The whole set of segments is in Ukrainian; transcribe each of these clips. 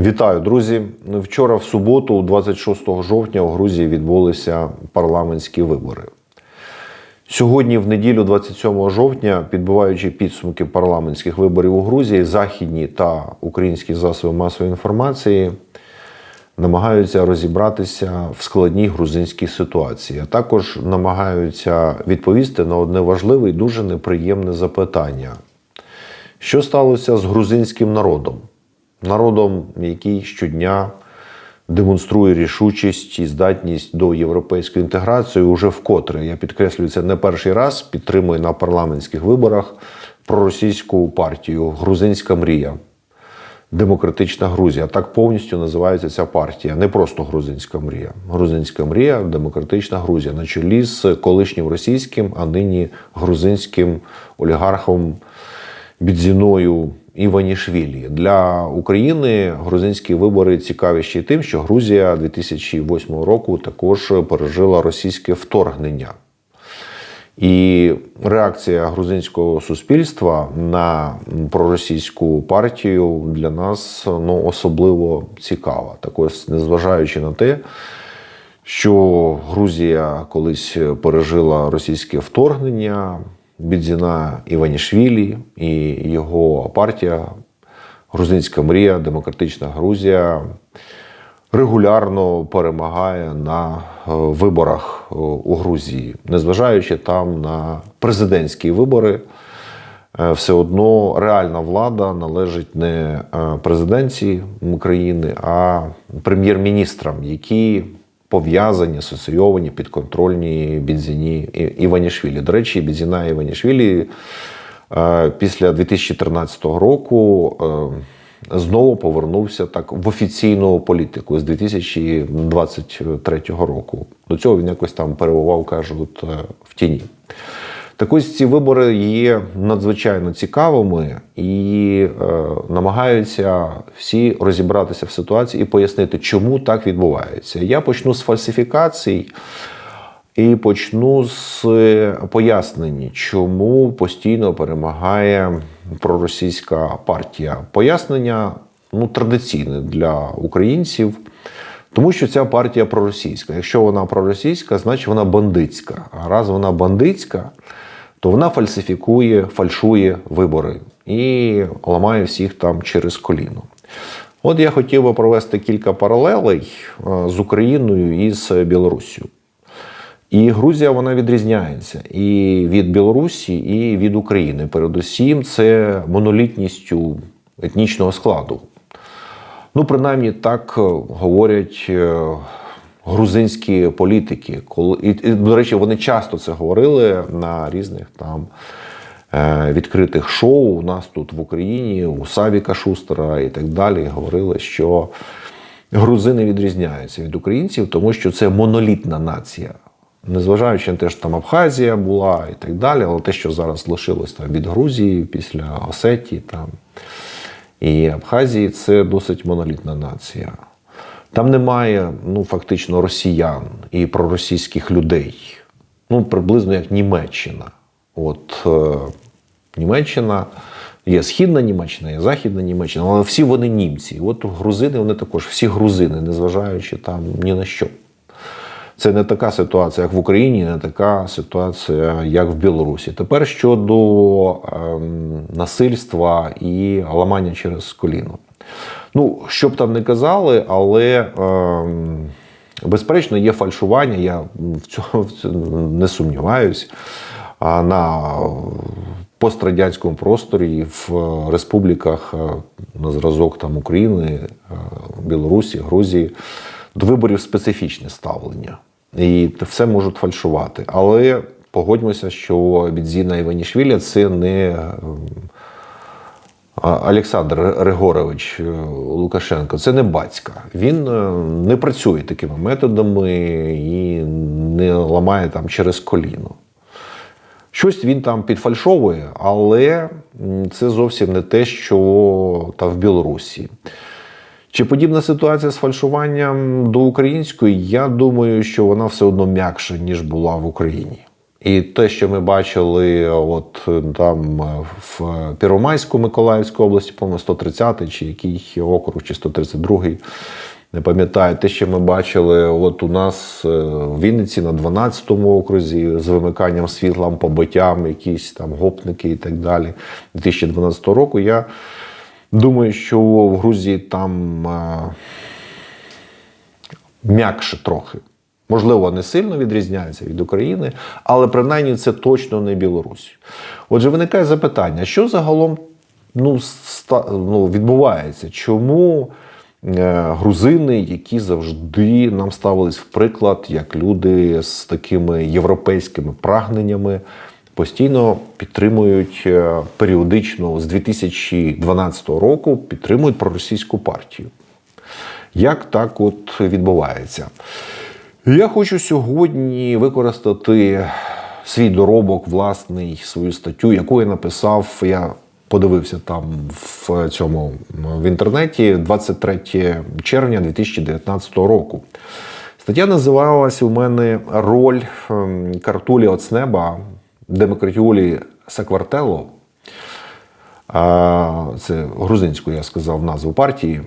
Вітаю, друзі! Вчора, в суботу, 26 жовтня, у Грузії відбулися парламентські вибори. Сьогодні, в неділю, 27 жовтня, підбиваючи підсумки парламентських виборів у Грузії, західні та українські засоби масової інформації намагаються розібратися в складній грузинській ситуації, а також намагаються відповісти на одне важливе і дуже неприємне запитання: що сталося з грузинським народом? Народом, який щодня демонструє рішучість і здатність до європейської інтеграції, уже вкотре я підкреслюю це не перший раз. Підтримує на парламентських виборах проросійську партію Грузинська мрія. Демократична Грузія. Так повністю називається ця партія. Не просто грузинська мрія. Грузинська мрія, демократична Грузія на чолі з колишнім російським, а нині грузинським олігархом Бідзіною Іванішвілі. Для України грузинські вибори цікаві ще й тим, що Грузія 2008 року також пережила російське вторгнення. І реакція грузинського суспільства на проросійську партію для нас ну, особливо цікава. Так ось, незважаючи на те, що Грузія колись пережила російське вторгнення, Бідзіна Іванішвілі і його партія Грузинська мрія, Демократична Грузія регулярно перемагає на е, виборах е, у Грузії, незважаючи там на президентські вибори. е, Все одно реальна влада належить не президенції України, а прем'єр-міністрам, які пов'язані, асоційовані, підконтрольні Бідзіні Іванішвілі. До речі, Бідзіна Іванішвілі е, після 2013 року е, знову повернувся так в офіційну політику з 2023 року. До цього він якось там перебував, кажуть, е, в тіні. Так ось ці вибори є надзвичайно цікавими і е, намагаються всі розібратися в ситуації і пояснити, чому так відбувається. Я почну з фальсифікацій і почну з е, пояснень, чому постійно перемагає проросійська партія. Пояснення ну, традиційне для українців. Тому що ця партія проросійська. Якщо вона проросійська, значить вона бандитська. А раз вона бандитська, то вона фальсифікує, фальшує вибори і ламає всіх там через коліно. От я хотів би провести кілька паралелей е, з Україною і з Білоруссю. І Грузія вона відрізняється і від Білорусі, і від України. Передусім, це монолітністю етнічного складу. Ну, принаймні, так е, говорять е, грузинські політики. Коли і, і, до речі, вони часто це говорили на різних там е, відкритих шоу у нас тут в Україні, у Савіка Шустера і так далі. Говорили, що грузини відрізняються від українців, тому що це монолітна нація. Незважаючи на те, що там Абхазія була і так далі, але те, що зараз лишилось там від Грузії після Осетії там, і Абхазії, це досить монолітна нація. Там немає ну, фактично росіян і проросійських людей. Ну, приблизно як Німеччина. От е, Німеччина, є Східна Німеччина, є Західна Німеччина, але всі вони німці. От грузини, вони також всі грузини, незважаючи там ні на що. Це не така ситуація, як в Україні, не така ситуація, як в Білорусі. Тепер щодо ем, насильства і ламання через коліно. Ну, що б там не казали, але ем, безперечно є фальшування, я в цьому, не сумніваюсь. На пострадянському просторі в республіках е, на зразок там України, е, Білорусі, Грузії до виборів специфічне ставлення. І все можуть фальшувати. Але погодьмося, що Бідзіна Іванішвілі це не ем, Олександр Григорович е, Лукашенко, це не батька. Він е, не працює такими методами і не ламає там через коліно. Щось він там підфальшовує, але це зовсім не те, що там в Білорусі. Чи подібна ситуація з фальшуванням до української? Я думаю, що вона все одно м'якша, ніж була в Україні. І те, що ми бачили, от е, там е, в Первомайську Миколаївській області, по-моєму, 130 чи який округ, чи 132-й, не пам'ятаю, те, що ми бачили от у нас е, в Вінниці на 12-му окрузі з вимиканням світла, побиттям, якісь там гопники і так далі 2012 року. Я думаю, що в Грузії там м'якше трохи. Можливо, не сильно відрізняється від України, але принаймні це точно не Білорусь. Отже, виникає запитання, що загалом ну, ста, ну, відбувається? Чому е, грузини, які завжди нам ставились в приклад, як люди з такими європейськими прагненнями, постійно підтримують е, періодично з 2012 року підтримують проросійську партію? Як так от відбувається? Я хочу сьогодні використати свій доробок, власний, свою статтю, яку я написав. Я подивився там в цьому в інтернеті 23 червня 2019 року. Стаття називалась у мене Роль ем, Картулі Оцнеба Демократіолі Саквартело. Це грузинську, я сказав, назву партії.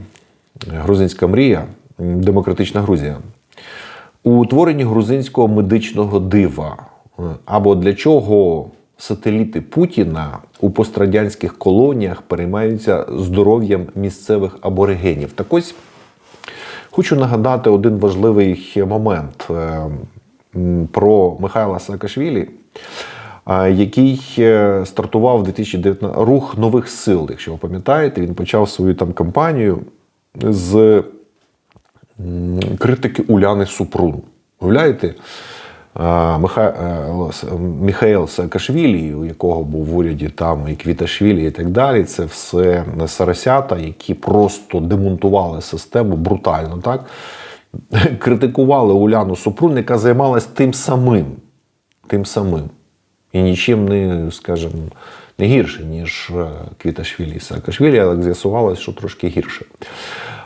Грузинська мрія, демократична Грузія. У утворенні грузинського медичного дива або для чого сателіти Путіна у пострадянських колоніях переймаються здоров'ям місцевих аборигенів. Так ось хочу нагадати один важливий момент е, про Михайла Саакашвілі, е, який е, стартував 2019 рух нових сил. Якщо ви пам'ятаєте, він почав свою там кампанію з критики Уляни Супрун. Уявляєте? Миха... е, Саакашвілі, у якого був в уряді там і Квіташвілі, і так далі, це все сарасята, які просто демонтували систему брутально, так? Критикували Уляну Супрун, яка займалась тим самим. Тим самим. І нічим не, скажімо, не гірше, ніж е, Квіташвілі і Саакашвілі, але з'ясувалось, що трошки гірше.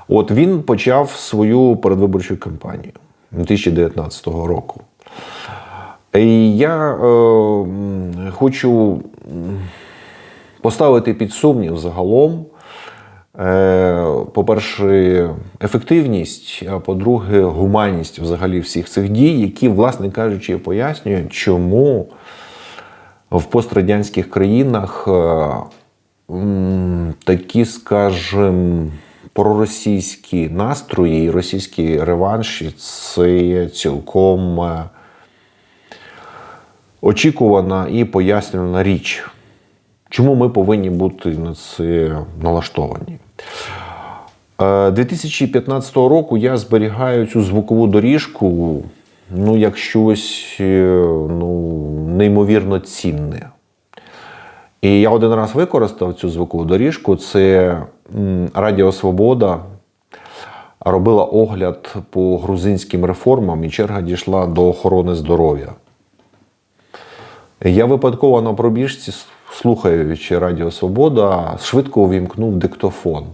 От він почав свою передвиборчу кампанію 2019 року. І я е, хочу поставити під сумнів загалом, е, по-перше, ефективність, а по-друге, гуманність взагалі всіх цих дій, які, власне кажучи, пояснюють, чому в пострадянських країнах е, такі, скажімо, проросійські настрої і російські реванші це цілком е, очікувана і пояснювана річ. Чому ми повинні бути на це налаштовані? Е, 2015 року я зберігаю цю звукову доріжку ну, як щось е, ну, неймовірно цінне. І я один раз використав цю звукову доріжку. Це Радіо Свобода робила огляд по грузинським реформам, і черга дійшла до охорони здоров'я. Я випадково на пробіжці, слухаючи Радіо Свобода, швидко увімкнув диктофон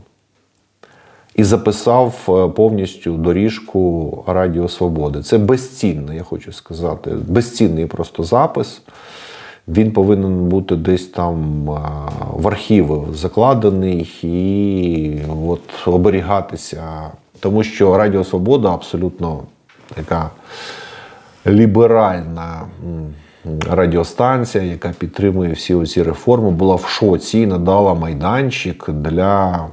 і записав е, повністю доріжку Радіо Свободи. Це безцінно, я хочу сказати. Безцінний просто запис. Він повинен бути десь там е, в архіви закладений і от оберігатися. Тому що Радіо Свобода абсолютно така ліберальна радіостанція, яка підтримує всі оці реформи, була в шоці і надала майданчик для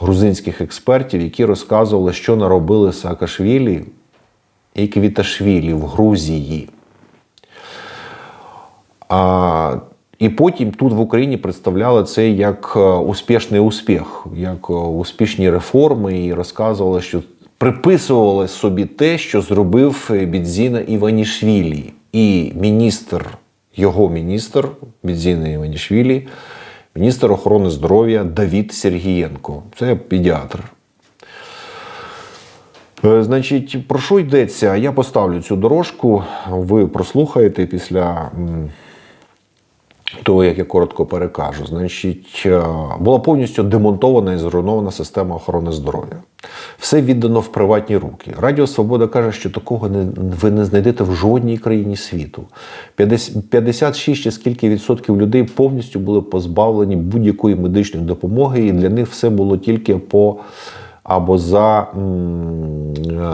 грузинських експертів, які розказували, що наробили Саакашвілі і Квіташвілі в Грузії. А, і потім тут в Україні представляли це як е, успішний успіх, як е, успішні реформи, і розказували, що приписували собі те, що зробив Бідзіна Іванішвілі. І міністр, його міністр Бідзіна Іванішвілі, міністр охорони здоров'я Давід Сергієнко. Це педіатр. Е, Значить, про що йдеться? Я поставлю цю дорожку, ви прослухаєте після м, то як я коротко перекажу, значить, е, була повністю демонтована і зруйнована система охорони здоров'я. Все віддано в приватні руки. Радіо Свобода каже, що такого не, ви не знайдете в жодній країні світу. 50 56 чи скільки відсотків людей повністю були позбавлені будь-якої медичної допомоги, і для них все було тільки по або за м,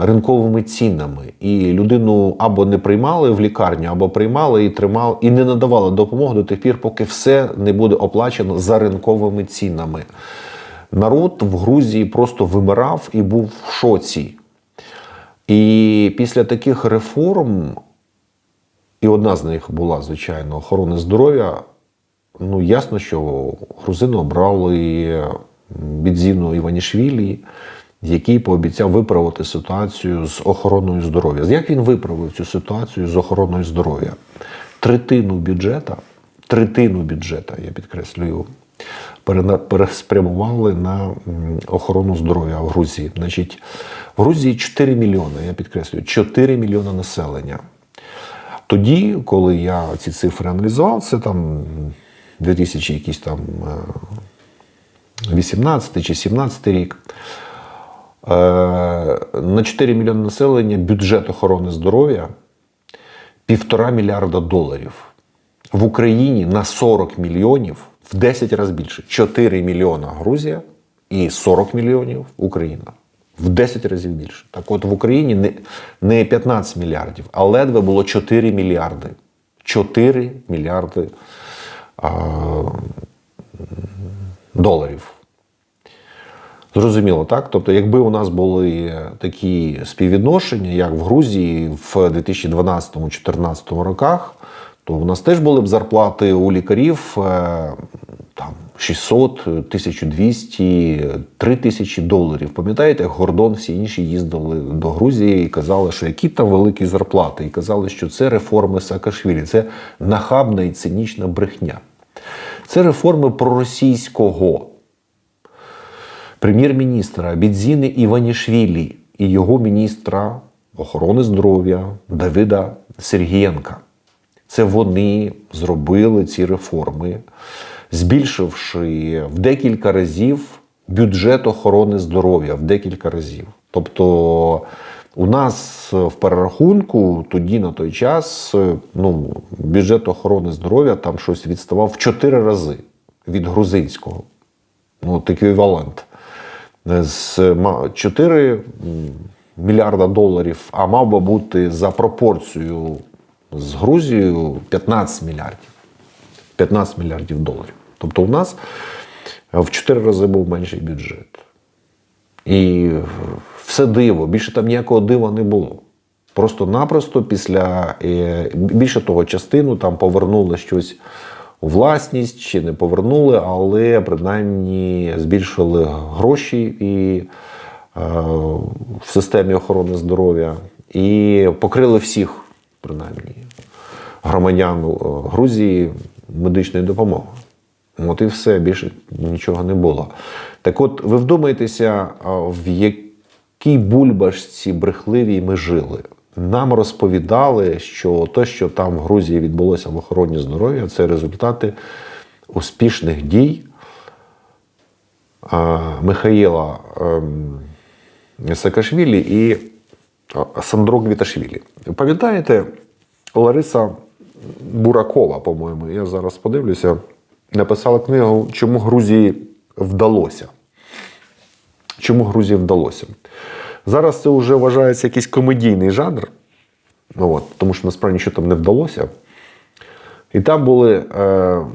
ринковими цінами. І людину або не приймали в лікарню, або приймали і тримали, і не надавали допомогу до тих пір, поки все не буде оплачено за ринковими цінами. Народ в Грузії просто вимирав і був в шоці. І після таких реформ, і одна з них була, звичайно, охорони здоров'я. Ну, ясно, що грузини обрали Бідзіну Іванішвілі, який пообіцяв виправити ситуацію з охороною здоров'я. Як він виправив цю ситуацію з охороною здоров'я? Третину бюджета, третину бюджета, я підкреслюю, переспрямували на охорону здоров'я в Грузії. Значить, в Грузії 4 мільйони, я підкреслюю, 4 мільйони населення. Тоді, коли я ці цифри аналізував, це там 2000 якийсь там е, 18 чи 17 рік. Е, На 4 мільйони населення бюджет охорони здоров'я півтора мільярда доларів. В Україні на 40 мільйонів в 10 разів більше. 4 мільйона Грузія і 40 мільйонів Україна. В 10 разів більше. Так от в Україні не, не 15 мільярдів, а ледве було 4 мільярди. 4 мільярди а, доларів. Зрозуміло, так? Тобто, якби у нас були такі співвідношення, як в Грузії в 2012-2014 роках, то у нас теж були б зарплати у лікарів е, там 600, 1200, 3000 доларів. Пам'ятаєте, Гордон всі інші їздили до Грузії і казали, що які там великі зарплати, і казали, що це реформи Саакашвілі, це нахабна і цинічна брехня. Це реформи проросійського прем'єр-міністра Бідзіни Іванішвілі і його міністра охорони здоров'я Давида Сергієнка. Це вони зробили ці реформи, збільшивши в декілька разів бюджет охорони здоров'я в декілька разів. Тобто у нас в перерахунку тоді на той час ну, бюджет охорони здоров'я там щось відставав в 4 рази від грузинського. Ну, от еквівалент. З 4 мільярда доларів, а мав би бути за пропорцією з Грузією 15 мільярдів. 15 мільярдів доларів. Тобто у нас в 4 рази був менший бюджет. І все диво, більше там ніякого дива не було. Просто-напросто після е, більше того, частину там повернули щось у власність чи не повернули, але принаймні збільшили гроші і е, в системі охорони здоров'я і покрили всіх, принаймні, громадян е, Грузії медичною допомогою. От і все, більше нічого не було. Так от, ви вдумайтеся, в якій бульбашці брехливій ми жили. Нам розповідали, що те, що там в Грузії відбулося в охороні здоров'я, це результати успішних дій Михаїла ем, Саакашвілі і Сандро Гвіташвілі. Пам'ятаєте, Лариса Буракова, по-моєму, я зараз подивлюся, написала книгу Чому Грузії вдалося. Чому Грузії вдалося? Зараз це вже вважається якийсь комедійний жанр, ну, от, тому що насправді нічого там не вдалося. І там були е,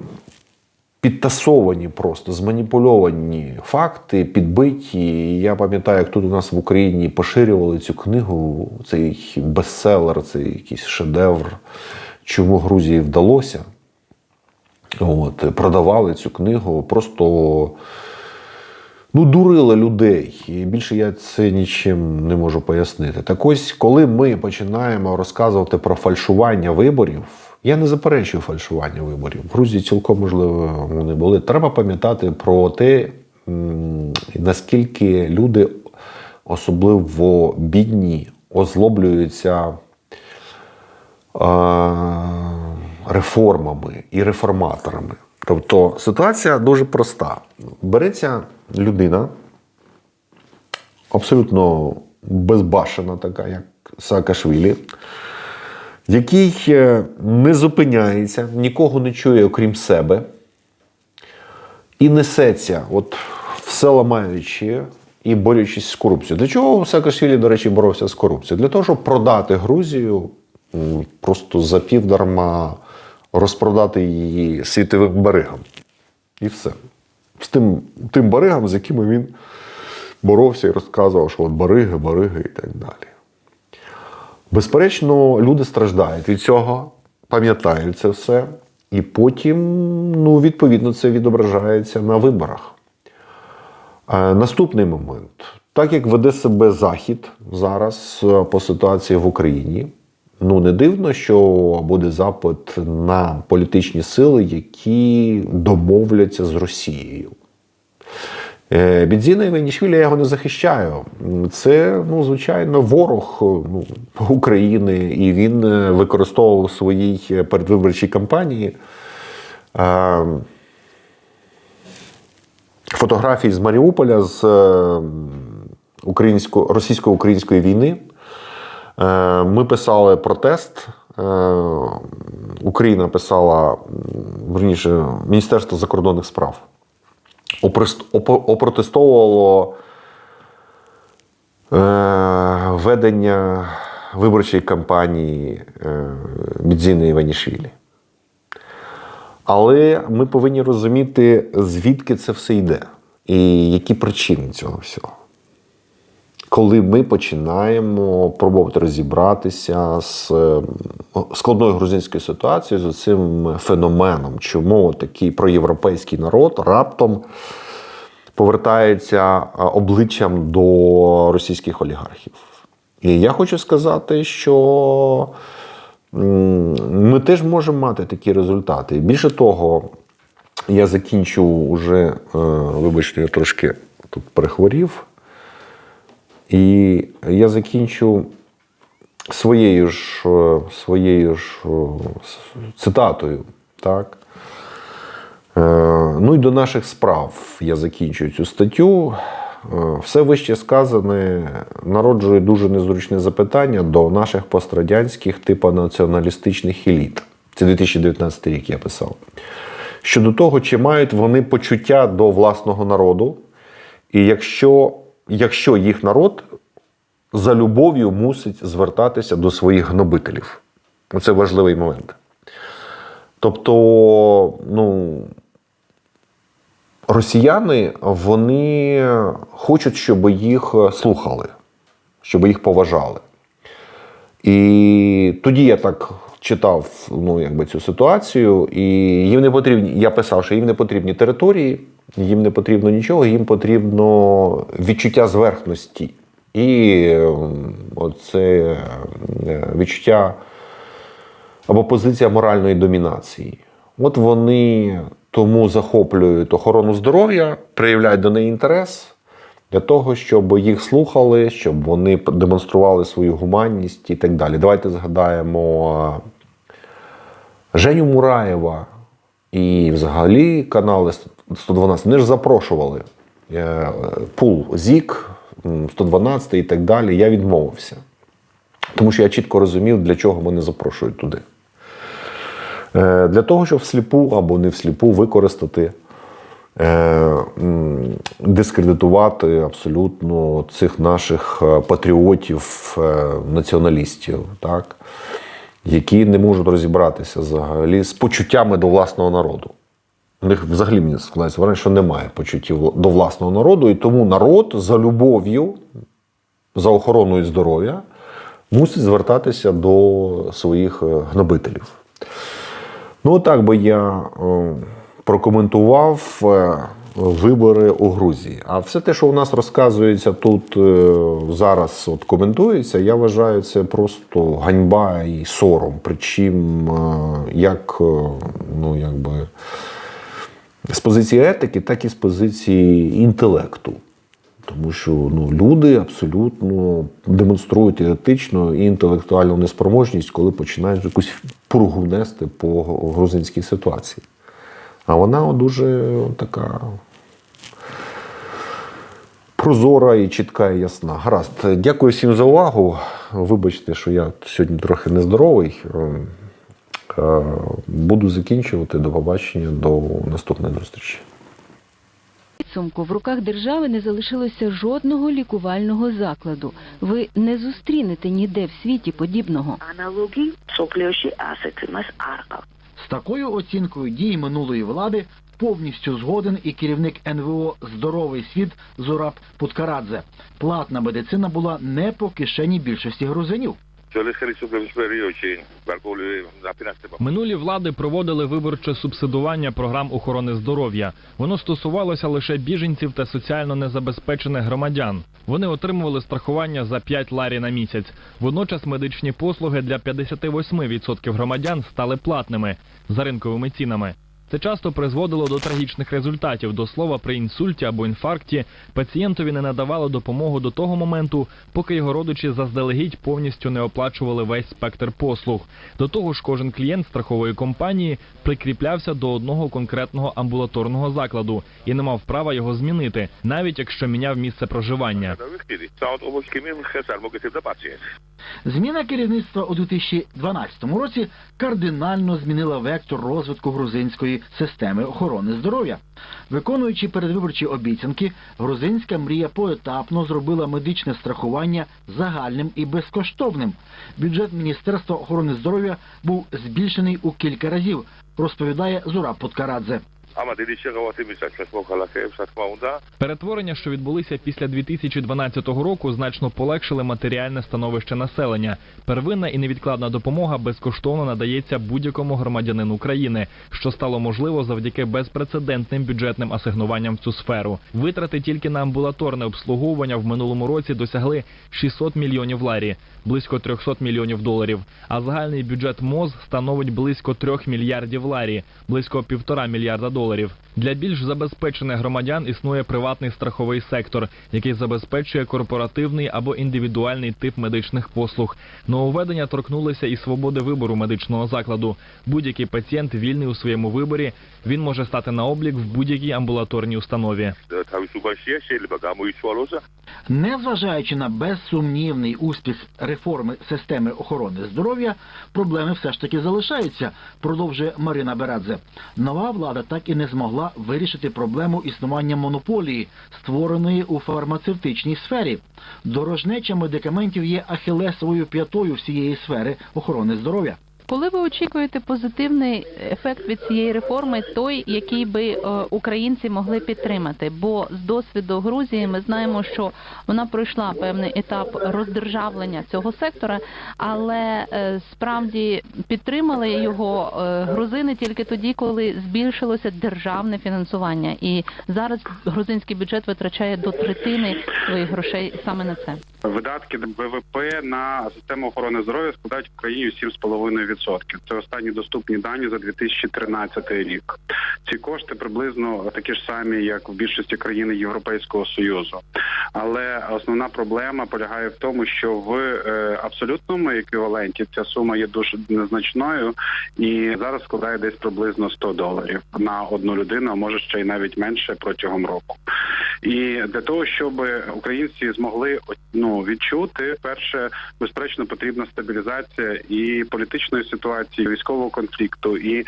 підтасовані просто, зманіпульовані факти, підбиті. Я пам'ятаю, як тут у нас в Україні поширювали цю книгу, цей бестселер, цей якийсь шедевр, чому Грузії вдалося. От, продавали цю книгу, просто ну, дурили людей. І більше я це нічим не можу пояснити. Так ось, коли ми починаємо розказувати про фальшування виборів, я не заперечую фальшування виборів. В Грузії цілком можливо вони були. Треба пам'ятати про те, наскільки люди, особливо бідні, озлоблюються реформами і реформаторами. Тобто ситуація дуже проста. Береться людина, абсолютно безбашена, така, як Саакашвілі, який е, не зупиняється, нікого не чує, окрім себе, і несеться, от все ламаючи і борючись з корупцією. Для чого Саакашвілі, до речі, боровся з корупцією? Для того, щоб продати Грузію просто за півдарма розпродати її світовим баригам. І все. З тим, тим баригам, з якими він боровся і розказував, що от бариги, бариги і так далі. Безперечно, люди страждають від цього, пам'ятають це все, і потім, ну, відповідно, це відображається на виборах. Е, Наступний момент. Так як веде себе Захід зараз е, по ситуації в Україні, ну не дивно, що буде запит на політичні сили, які домовляться з Росією. Е, Бідзіна Іванішвілі я його не захищаю. Це, ну, звичайно, ворог ну, України, і він е, використовував у своїй передвиборчій кампанії е, фотографії з Маріуполя з е, російсько-української війни. Е, Ми писали протест. е, Україна писала, верніше, Міністерство закордонних справ опротестовувало е, ведення виборчої кампанії Бідзіни Іванішвілі. Але ми повинні розуміти, звідки це все йде, і які причини цього всього. Коли ми починаємо пробувати розібратися з е, складною грузинською ситуацією, з цим феноменом, чому такий проєвропейський народ раптом повертається е, обличчям до російських олігархів. І я хочу сказати, що ми теж можемо мати такі результати. Більше того, я закінчу вже, е, вибачте, я трошки тут перехворів. І я закінчу своєю ж, е, своєю ж е, цитатою. Так? Е, Ну і до наших справ я закінчую цю статтю. Все вище сказане народжує дуже незручне запитання до наших пострадянських типу націоналістичних еліт. Це 2019 рік я писав. Щодо того, чи мають вони почуття до власного народу, і якщо, якщо їх народ за любов'ю мусить звертатися до своїх гнобителів. Це важливий момент. Тобто, ну, росіяни вони хочуть, щоб їх слухали, щоб їх поважали. І тоді я так читав ну, якби, цю ситуацію, і їм не потрібні, я писав, що їм не потрібні території, їм не потрібно нічого, їм потрібно відчуття зверхності. І ем, оце е, відчуття або позиція моральної домінації. От вони тому захоплюють охорону здоров'я, проявляють до неї інтерес для того, щоб їх слухали, щоб вони демонстрували свою гуманність і так далі. Давайте згадаємо е, Женю Мураєва і взагалі канали 112. Вони ж запрошували е, пул ЗІК, 112 і так далі. Я відмовився. Тому що я чітко розумів, для чого мене запрошують туди. Е, Для того, щоб всліпу або не всліпу використати, е, дискредитувати абсолютно цих наших патріотів, націоналістів, так? які не можуть розібратися взагалі з почуттями до власного народу. У них взагалі мені складається враження, що немає почуттів до власного народу, і тому народ за любов'ю, за охороною здоров'я мусить звертатися до своїх е, гнобителів. Ну, так би я е, прокоментував е, вибори у Грузії. А все те, що у нас розказується тут зараз, от коментується, я вважаю, це просто ганьба і сором. Причим е, як, ну, якби, з позиції етики, так і з позиції інтелекту. Тому що ну, люди абсолютно демонструють етичну і інтелектуальну неспроможність, коли починають якусь пургу нести по грузинській ситуації. А вона дуже така прозора і чітка і ясна. Гаразд. Дякую всім за увагу. Вибачте, що я сьогодні трохи нездоровий. Е, буду закінчувати. До побачення, до наступної зустрічі. Сумку в руках держави не залишилося жодного лікувального закладу. Ви не зустрінете ніде в світі подібного. Аналогі соплюші асетимес арка. З такою оцінкою дій минулої влади повністю згоден і керівник НВО Здоровий світ Зураб Путкарадзе. Платна медицина була не по кишені більшості грузинів. Минулі влади проводили виборче субсидування програм охорони здоров'я. Воно стосувалося лише біженців та соціально незабезпечених громадян. Вони отримували страхування за 5 ларі на місяць. Водночас медичні послуги для 58% громадян стали платними за ринковими цінами. Це часто призводило до трагічних результатів. До слова, при інсульті або інфаркті пацієнтові не надавали допомогу до того моменту, поки його родичі заздалегідь повністю не оплачували весь спектр послуг. До того ж, кожен клієнт страхової компанії прикріплявся до одного конкретного амбулаторного закладу і не мав права його змінити, навіть якщо міняв місце проживання. Зміна керівництва у 2012 році кардинально змінила вектор розвитку грузинської системи охорони здоров'я. Виконуючи передвиборчі обіцянки, грузинська мрія поетапно зробила медичне страхування загальним і безкоштовним. Бюджет Міністерства охорони здоров'я був збільшений у кілька разів, розповідає Зура Подкарадзе. Перетворення, що відбулися після 2012 року, значно полегшили матеріальне становище населення. Первинна і невідкладна допомога безкоштовно надається будь-якому громадянину країни, що стало можливо завдяки безпрецедентним бюджетним асигнуванням в цю сферу. Витрати тільки на амбулаторне обслуговування в минулому році досягли 600 мільйонів ларі, близько 300 мільйонів доларів. А загальний бюджет МОЗ становить близько 3 мільярдів ларі, близько півтора мільярда доларів доларів. Для більш забезпечених громадян існує приватний страховий сектор, який забезпечує корпоративний або індивідуальний тип медичних послуг. Нововведення торкнулися і свободи вибору медичного закладу. Будь-який пацієнт вільний у своєму виборі. Він може стати на облік в будь-якій амбулаторній установі. Незважаючи на безсумнівний успіх реформи системи охорони здоров'я, проблеми все ж таки залишаються. Продовжує Марина Берадзе. Нова влада так і не змогла вирішити проблему існування монополії, створеної у фармацевтичній сфері. Дорожнеча медикаментів є ахілесовою п'ятою всієї сфери охорони здоров'я. Коли ви очікуєте позитивний ефект від цієї реформи, той, який би е, українці могли підтримати? Бо з досвіду Грузії ми знаємо, що вона пройшла певний етап роздержавлення цього сектора, але е, справді підтримали його е, грузини тільки тоді, коли збільшилося державне фінансування. І зараз грузинський бюджет витрачає до третини своїх грошей саме на це. Видатки ВВП на систему охорони здоров'я складають в Україні 7,5%. Це останні доступні дані за 2013 рік. Ці кошти приблизно такі ж самі, як в більшості країн Європейського союзу. Але основна проблема полягає в тому, що в е, абсолютному еквіваленті ця сума є дуже незначною і зараз складає десь приблизно 100 доларів на одну людину, а може ще й навіть менше протягом року. І для того, щоб українці змогли ну відчути, перше безперечно потрібна стабілізація і політичної ситуації, військового конфлікту і е,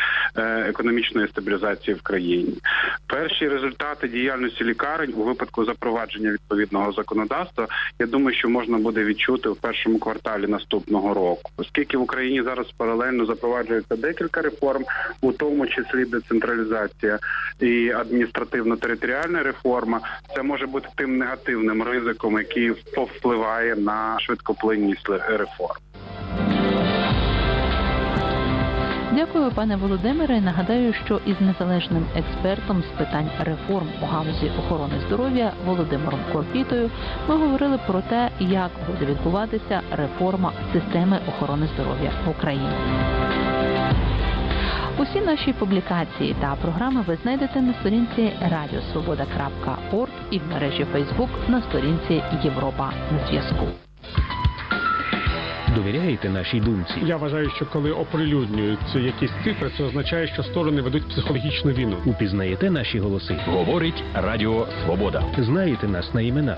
економічної стабілізації в країні. Перші результати діяльності лікарень у випадку запровадження відповідного законодавства, я думаю, що можна буде відчути в першому кварталі наступного року, оскільки в Україні зараз паралельно запроваджується декілька реформ, у тому числі децентралізація і адміністративно-територіальна реформа. Це може бути тим негативним ризиком, який повпливає на швидкоплинність реформ. Дякую, пане Володимире. Нагадаю, що із незалежним експертом з питань реформ у галузі охорони здоров'я Володимиром Корпітою ми говорили про те, як буде відбуватися реформа системи охорони здоров'я в Україні. Усі наші публікації та програми ви знайдете на сторінці radiosvoboda.org і в мережі Facebook на сторінці Європа на зв'язку. Довіряєте нашій думці? Я вважаю, що коли оприлюднюються якісь цифри, це означає, що сторони ведуть психологічну війну. Упізнаєте наші голоси? Говорить Радіо Свобода. Знаєте нас на імена?